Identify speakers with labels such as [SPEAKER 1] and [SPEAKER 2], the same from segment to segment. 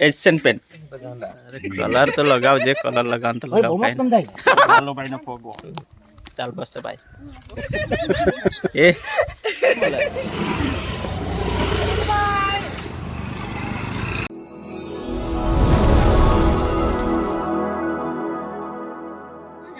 [SPEAKER 1] Asian paint colour તો લગાવજે colour લગાવ તો લગાવ ચાલો ભાઈ નો ફોગો ચાલ બસ તો ભાઈ એ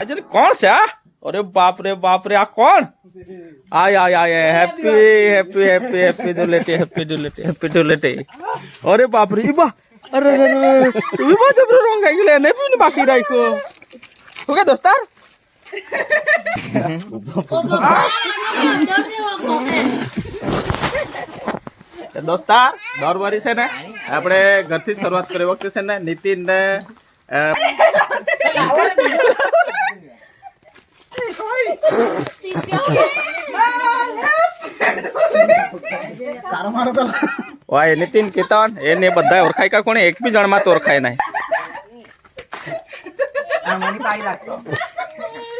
[SPEAKER 1] અજે કોણ છે આ અરે બાપ રે બાપ રે આ કોણ આય આય આય happy happy happy happy Dhuleti happy Dhuleti happy Dhuleti અરે બાપ રે ઈબા અરે અરે અરે ઈબા જબરો રંગ આવી ગયો એને બી બાકી રાખ્યો ઓકે દોસ્તાર તો દોસ્તાર દર વરી છે ને આપણે ઘરથી શરૂઆત કરી વખતે છે ને નીતિન ને અ, વાય નીતિન કેતન એને બધા ઓળખાય કા કોણે એક બી જણમાં તો ઓળખાય નહીં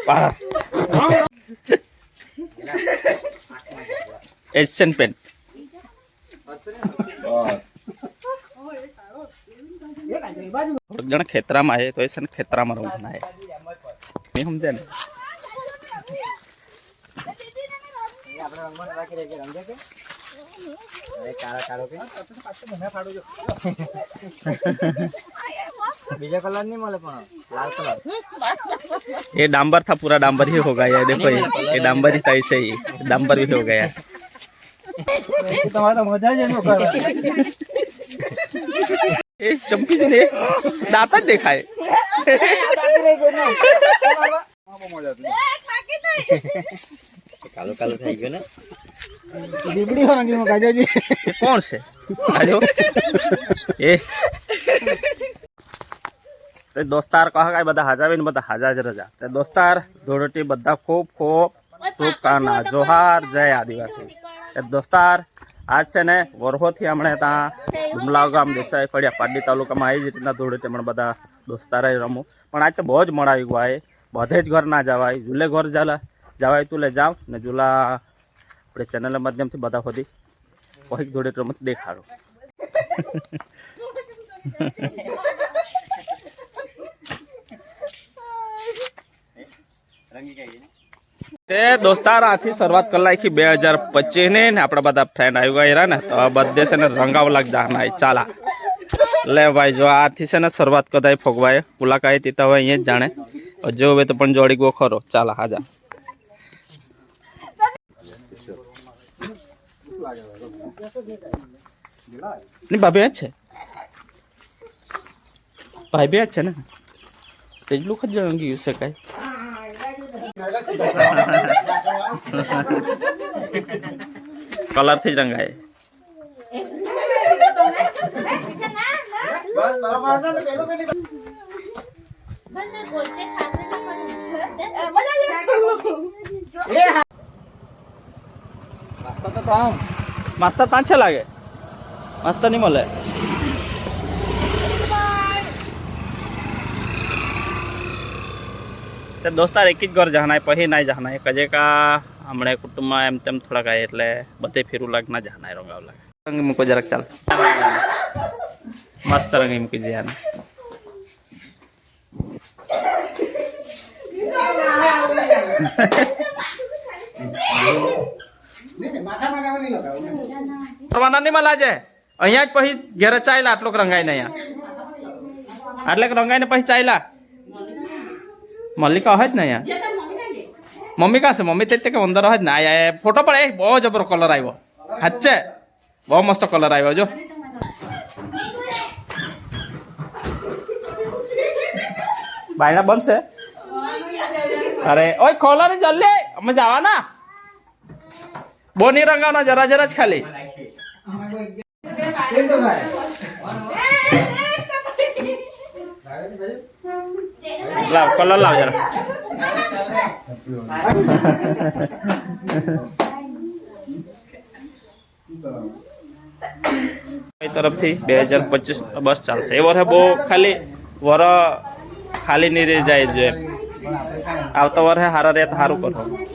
[SPEAKER 1] પાસ એશિયન પેન્ટ થોડુંક જણ ખેતરામાં આવે તો એ છે ને ખેતરામાં રમવાના આવે નહીં સમજે ને
[SPEAKER 2] બીજા કલર નહીં મળે પણ લાલ કલર
[SPEAKER 1] ये डांबर था पूरा डांबर ही हो गया है देखो ये ये डांबर ही था ऐसे ही डांबर भी हो गया
[SPEAKER 2] તમારે તો મજા જ એનું કરવા
[SPEAKER 1] ये चमकी जी ने दांत જ દેખાય
[SPEAKER 2] કાલો કાલો થઈ ગયો ને
[SPEAKER 3] બીબડી હોરંગમાં
[SPEAKER 1] કાજાજી કોણ છે? આજો એ. તે દોસ્તાર કહા કાય બધા હાજા બેન બધા હાજા જ રજા. તે દોસ્તાર ધોડટી બધા ખૂબ ખૂબ શુભકામના. જોહાર, જય આદિવાસી. એ દોસ્તાર, આજ છે ને વરહોથી હમણે ત્યાં ડુમલાવ ગામ દેસાઈ ફળિયા પાડી તાલુકામાં આવી જ રીતના ધોડટી હમણાં બધા દોસ્તારે રમું. પણ આજ તો બહુ જ મળાયું ભાઈ બધે જ ઘર ના જવાય. જુલે ઘર જલા જવાય તું લે જાઉં ને જુલા આપણે ચેનલના માધ્યમથી બધા સુધી કોઈ ધોળેટી રમત દેખાડો. તે દોસ્તાર આથી શરૂઆત કરી નાખી બે હજાર પચીસની આપણા બધા ફ્રેન્ડ આવી ગયા ને તો આ બધે છે ને રંગાવ લાગ જાના ચાલા. લે ભાઈ, જો આથી છે ને શરૂઆત કરતા ફોગવાય પુલાકાય તીતા તો અહીંયા જ જાણે. જો હવે તો પણ જોડી ગયો ખરો. ચાલા, હાજા. ની ભાભી જ છે ભાઈ બે જ છે ને તેટલું જ રંગી ગયું છે કાંઈ કલરથી જ રંગાય
[SPEAKER 2] તો આમ
[SPEAKER 1] મસ્ત તાંછે લાગે મસ્ત નહીં મળે તે દોસ્તાર એક જ ઘર જહાનાય પછી ના જહાનાય કજે કા હમણે કુટુંબમાં એમ તેમ થોડાક આય એટલે બધે ફેરું લાગ ના જહાનાય રંગાવ લાગે રંગ મૂકો જરાક ચાલ મસ્ત રંગી મૂકી છે યાર કરવાના નહીં મળે આજે અહીંયા જ પછી ઘેરે ચાલ્યા આટલોક રંગાઈને અહીંયા આટલે રંગાઈને પછી ચાલ્યા મલ્લિકા હોય જ ને અહીંયા મમ્મી કાં છે મમ્મી તે કે અંદર હોય જ ને આયા ફોટો પડે એ બહુ જબરો કલર આવ્યો હાચે બહુ મસ્ત કલર આવ્યો જો બાયણા બનશે અરે ઓય ખોલો ને જલ્દી અમે જવાના બહુ નહીં રંગાવના જરા જરા જ ખાલી લાવ કલર લાવ જરા એ તરફથી બે હજાર પચીસ બસ ચાલશે એ વર્ષે બહુ ખાલી વર ખાલી નહીં રહી જાય જોઈએ આવતા વર્ષે હારા રહે તો સારું કરો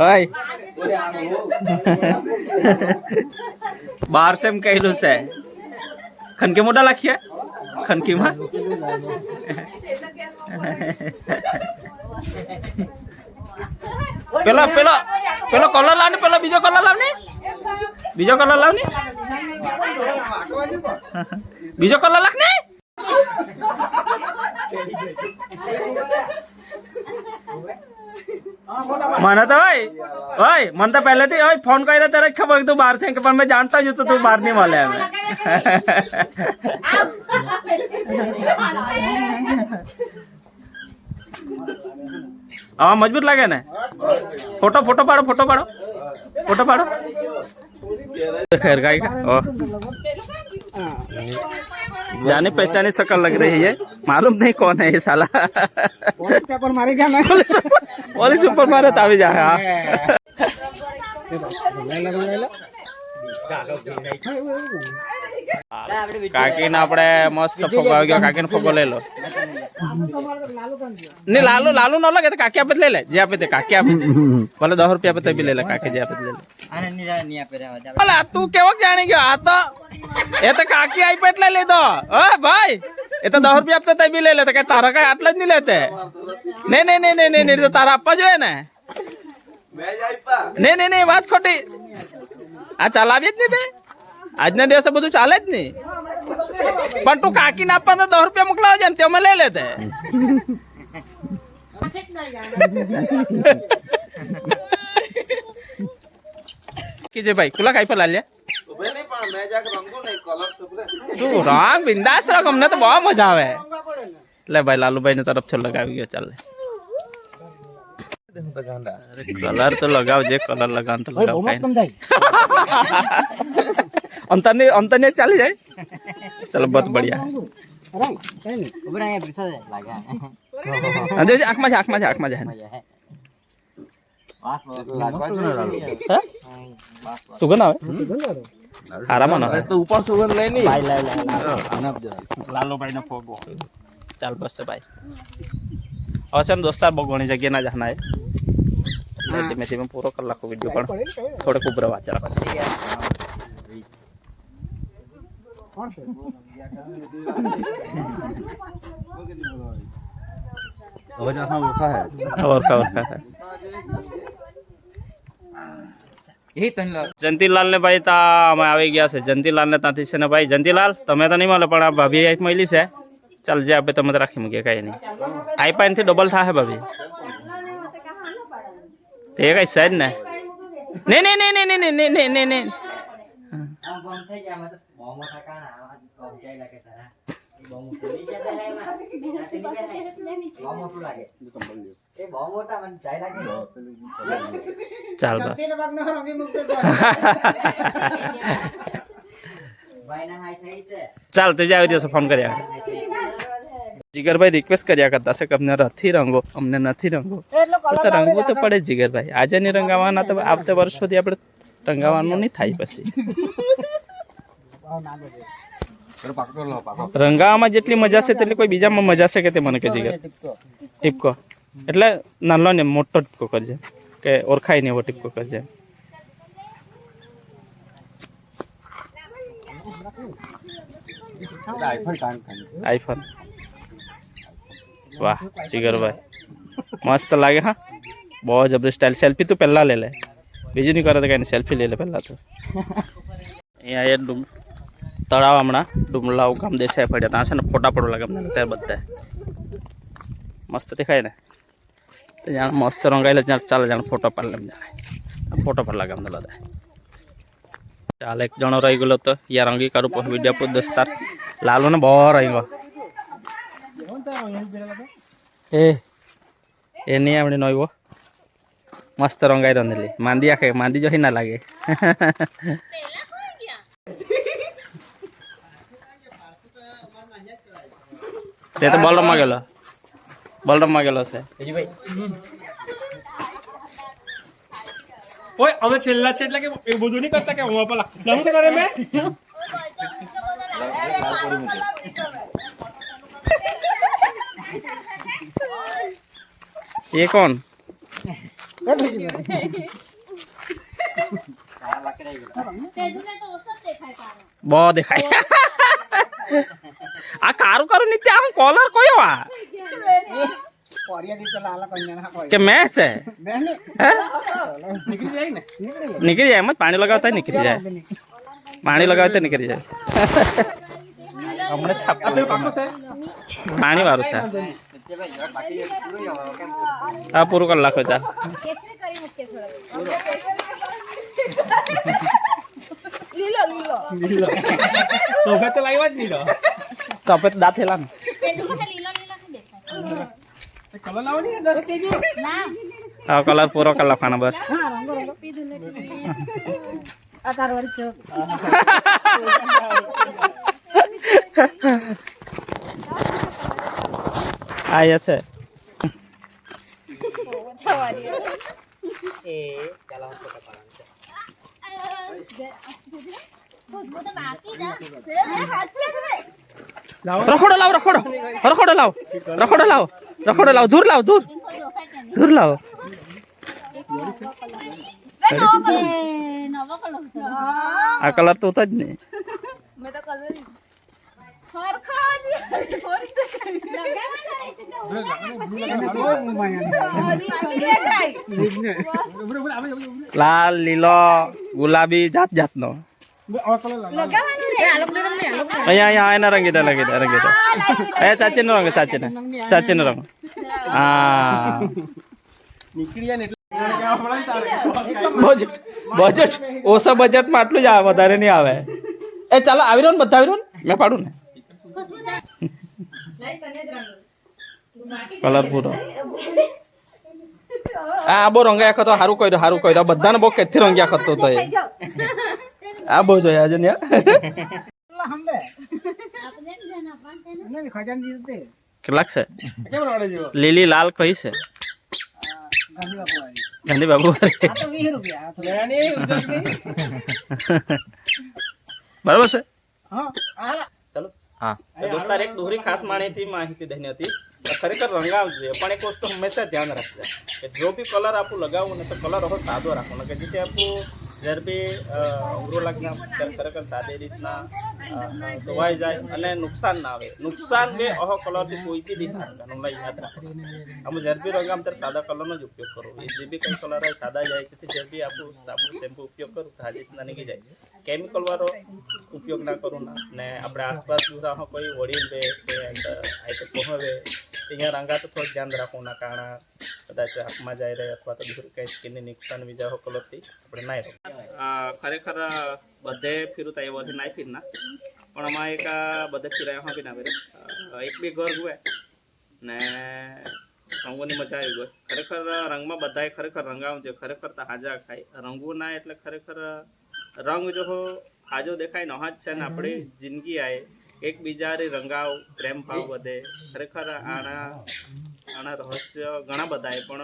[SPEAKER 1] हाय बाहर से हम से। खनके मोटा लाख खनकी मा पहला पहला पहला कलर लाने पहला बीजो कलर लाने बीजो कलर लाने बीजो कलर लाने Okay. मना तो भाई? भाई मन तो पहले थे भाई फ़ोन कर रहा तेरा खबर तू बाहर से पर मैं जानता हूँ तो तू बाहर नहीं वाले हमें हाँ मज़बूत लगे ना? फ़ोटो फ़ोटो पाड़ो फ़ोटो पाड़ो फ़ोटो पाड़ो। तो खैर गाई का हाँ। जाने पहचाने शक्ल लग रही है। मालूम नहीं कौन है ये साला।
[SPEAKER 3] पुलिस पेपर मारेगा ना?
[SPEAKER 1] पुलिस पेपर मारे तभी जाए કાકીને આપણે મસ્ત ફોગો આવી ગયો કાકીને ફોગો લઈ લો. ને લાલુ લાલુ ન લાગે તો કાકી આપે લઈ લે જે આપે તે કાકી આપે ભલે દસ રૂપિયા આપે તો બી લઈ લે કાકી જે આપે લઈ લે. અલા તું કેવો જાણી ગયો? આ તો એ તો કાકી આપે એટલે લીધો. ઓ ભાઈ એ તો દસ રૂપિયા આપતો તો બી લઈ લે તો કઈ તારા કઈ આટલા જ નહીં લેતે. નહીં નહીં નહીં નહીં નહીં નહીં તો તારા આપવા જોઈએ ને? નહીં નહીં નહીં વાત ખોટી. આ ચલાવીએ જ નહીં તે? આજના દિવસે બધું ચાલે જ નહીં. પણ તું કાકીને આપવા તો દસ રૂપિયા મોકલાવજે ને તે અમે લઈ લેતે કીજે ભાઈ ખુલા કાઈ પર લાલ્યા? તું રંગ, બિંદાસ રંગ, અમને તો બહુ મજા આવે. લે ભાઈ લાલુભાઈ ને તરફ લગાવી ગયો, ચાલ કલર તો લગાવ જે કલર લગાવ તો લગાવ અંતર ને અંતર ને ચાલી જાય. ચલો બત બઢિયા. આંખમાં છે આંખમાં છે આંખમાં
[SPEAKER 2] જાય
[SPEAKER 1] સુગંધ આવે આરામ આવે
[SPEAKER 4] તો ઉપર સુગંધ લઈ ની
[SPEAKER 1] લાઈ લાઈ લાઈ લાલો ચાલ બસ ભાઈ. હવે છે ને દોસ્તાર બહુ ઘણી જગ્યા ના જવાના એ ધીમે ધીમે પૂરો કરી નાખો વિડીયો પણ થોડેક ઉભરા વાત રાખો
[SPEAKER 3] કોણ છે
[SPEAKER 1] ઓરખા ઓરખા છે
[SPEAKER 2] એ તને લો.
[SPEAKER 1] જંતીલાલ ને ભાઈ તા અમે આવી ગયા છે જંતીલાલ ને ત્યાંથી છે ને ભાઈ જંતીલાલ તમે તો નહીં મળે પણ આ ભાભી એક મળી છે ચાલ જે આપે તમે રાખી મૂકીએ કાંઈ નહીં. આઈ પાઈનથી ડબલ થશે ભાભી. તે કઈ છે જ ને. નહીં નહીં નહીં નહીં નહીં નહીં નહીં નહીં નહીં. ચાલ. ચાલ તે જ આવી જશે ફોન કર્યા જીગરભાઈ રિક્વેસ્ટ કર્યા કરતા છે કે અમને નથી રંગો અમને નથી રંગો. તો રંગવું તો પડે જીગરભાઈ. આજે નહીં રંગાવાના તો આવતા વર્ષ સુધી આપણે રંગાવાનું નહીં થાય પછી. રંગાવામાં જેટલી મજા છે તેટલી કોઈ બીજામાં મજા છે કે તે મને કે જીગર. ટીપકો. એટલે નાનો ને મોટો ટીપકો કરજે. કે ઓળખાય ને એવો ટીપકો કરજે. આઈફોન. વાહ જીગરભાઈ મસ્ત લાગે, હા? બહુ જબરદસ્ત સ્ટાઇલ સેલ્ફી તું પહેલાં લે લે. બીજું નહીં કરે તો કાંઈ સેલ્ફી લઈ લે પહેલાં તો. અહીંયા એ ડુમ, તળાવ હમણાં. ડુમલાવ ગામ દેસાઈ પડ્યા ત્યાં છે ને ફોટા પડવા લાગે અમને ત્યાં બધા મસ્ત દેખાય ને? તો જાણે મસ્ત રંગાયેલા જાણે ચાલે જાણે ફોટો પાડી લેમ જાણે ફોટો પર લાગે અમને બધા ચાલે, એક જણો રહી ગયેલો તો યાર રંગી કરું પછી વીડિયો પૂછ દોસ્તાર. લાલુ ને બહુ રહી ગયો એ એ નહીં આવડે નોઈવો મસ્ત રંગાઈ રંધેલી માંદી આખે માંદી જોઈ ના લાગે. તે તો બલરામમાં ગયેલો. બલરામમાં ગયેલો છે.
[SPEAKER 4] ઓય અમે છેલ્લા છે એટલે કે એવું બધું નહીં કરતા કે હું પેલા લંગ કરે મેં?
[SPEAKER 3] ये
[SPEAKER 1] कौन? बहुत दिखाई।
[SPEAKER 3] आ कारू
[SPEAKER 1] कारू
[SPEAKER 4] नीचे हम कॉलर
[SPEAKER 1] कोई हुआ? के मैस है? निकल जाए मत पानी लगाता तो है निकल जाए।
[SPEAKER 4] पानी लगाते तो निकल
[SPEAKER 1] जाए। हमने छप्पा
[SPEAKER 2] पानी वारू से। જ જે પૂરું
[SPEAKER 1] જ કરી નાખો જા
[SPEAKER 4] તો લાવ્યા જ નહીં
[SPEAKER 1] સફેદ દાંત ને
[SPEAKER 4] કલર લાવો નહીં અંદર
[SPEAKER 1] આ કલર પૂરો કરી નાખવાનો બસ.
[SPEAKER 3] છે.
[SPEAKER 1] આ એ છે. રખોડો લાવ રખોડો. રખોડો લાવ. રખોડો લાવ. રખોડો લાવ. દૂર લાવ દૂર દૂર લાવ. આ કલર તો ઉતા જ નહીં. લાલ લીલો ગુલાબી જાત જાતનો
[SPEAKER 4] આ કલર લાવો
[SPEAKER 1] અહીંયા અહીંયા એના રંગી દે રંગી દે રંગી દે એ ચાચીનો રંગ ચાચીને ચાચીનો રંગ હા
[SPEAKER 4] નીકળી જાય ને એટલે કહેવા પડે ને તારે
[SPEAKER 1] બજેટ બજેટ ઓછા બજેટમાં આટલું જ આવે વધારે નહીં આવે એ ચાલો આવી રહ્યો ને બધા આવી રહ્યો ને મેં પાડું ને કલર પૂરો આ બહુ રંગાયા ખતો કહી દો સારું કહી દો બધાને બહુ કેથી રંગ્યા ખતો તો એ. આ બહુ જોયા છે ને.
[SPEAKER 3] તે
[SPEAKER 1] કેટલાક છે?
[SPEAKER 4] કેમ રડે જેવો
[SPEAKER 1] લીલી લાલ કઈ છે?
[SPEAKER 3] ગાંધી
[SPEAKER 1] બાબુ
[SPEAKER 3] તો તો
[SPEAKER 1] બરાબર છે?
[SPEAKER 3] હા.
[SPEAKER 1] હા દોસ્તાર, એક દોહરી ખાસ માહિતી માહિતી દેની હતી. ખરેખર રંગાવજે, પણ એક વસ્તુ હંમેશા ધ્યાન રાખજો. કે જો બી કલર આપું, લગાવું ને તો કલર હવે સાદો રાખવાનો કે જેથી આપણું જ્યારે ઉગ્રો લગ્ન ખરેખર સાદી રીતના ધોવાઈ જાય અને નુકસાન ના આવે. નુકસાન બે અહો કલરથી કોઈ બી રંગાનું યાદ રાખો. અમે ઝડપી રંગ આમ ત્યારે સાદા કલરનો જ ઉપયોગ કરો. એ જે બી કંઈ કલર હોય સાદા જાય તેથી ઝડપી આપણું સાબુ, શેમ્પુ ઉપયોગ કરું, તો આ રીતના નીકળી જાય. કેમિકલ વાળો ઉપયોગ ના કરું ના. ને આપણે આસપાસ દૂરા કોઈ વડીલ બે કે આઈતે પહોંચે. અહીંયા રંગા તો થોડું ધ્યાન રાખવું ના કારણ કદાચ હાથમાં જાય રહે અથવા તો બીજું કંઈ સ્કિનને નુકસાન બીજા હો કલરથી આપણે ના રહ્યું ખરેખર બધે ફીરું તો એ ફીર ના ફીરના પણ અમારે એક બધે ફિરાયા હા બી ના ફેરે એક બી ઘર ગુએ ને રંગોની મજા આવી ગઈ ખરેખર રંગમાં બધાએ ખરેખર રંગાવું છે ખરેખર તો હાજા ખાય રંગવું ના એટલે ખરેખર રંગ જો હાજો દેખાય ન જ છે ને આપણી જિંદગી આય એકબીજારી રંગાવ પ્રેમ ભાવ વધે ખરેખર આના આના રહસ્ય ઘણા બધા એ પણ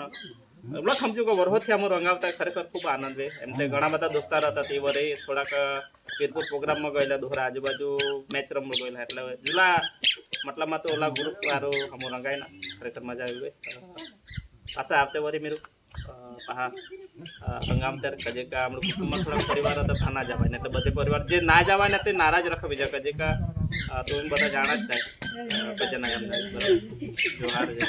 [SPEAKER 1] એટલો સમજુ કે વરહોથી અમે રંગાવતા ખરેખર ખૂબ આનંદ રહે એમ તે ઘણા બધા દોસ્તાર હતા તે વરે થોડાક વીરપુર પ્રોગ્રામમાં ગયેલા દોહરા આજુબાજુ મેચ રમવા ગયેલા એટલે જુલા મતલબમાં તો ઓલા ગ્રુપ વાળો અમો રંગાય ના ખરેખર મજા આવી ગઈ પાછા આવતે વરી મેરું પહા હંગામ ત્યારે કજેકા આપણું કુટુંબમાં થોડા પરિવાર હતા ત્યાં ના જવાય ને એટલે બધે પરિવાર જે ના જવાય ને તે નારાજ રાખે બીજા કજેકા તો એમ બધા જાણા જ થાય કજે ના એમ બરાબર જોહાર જય.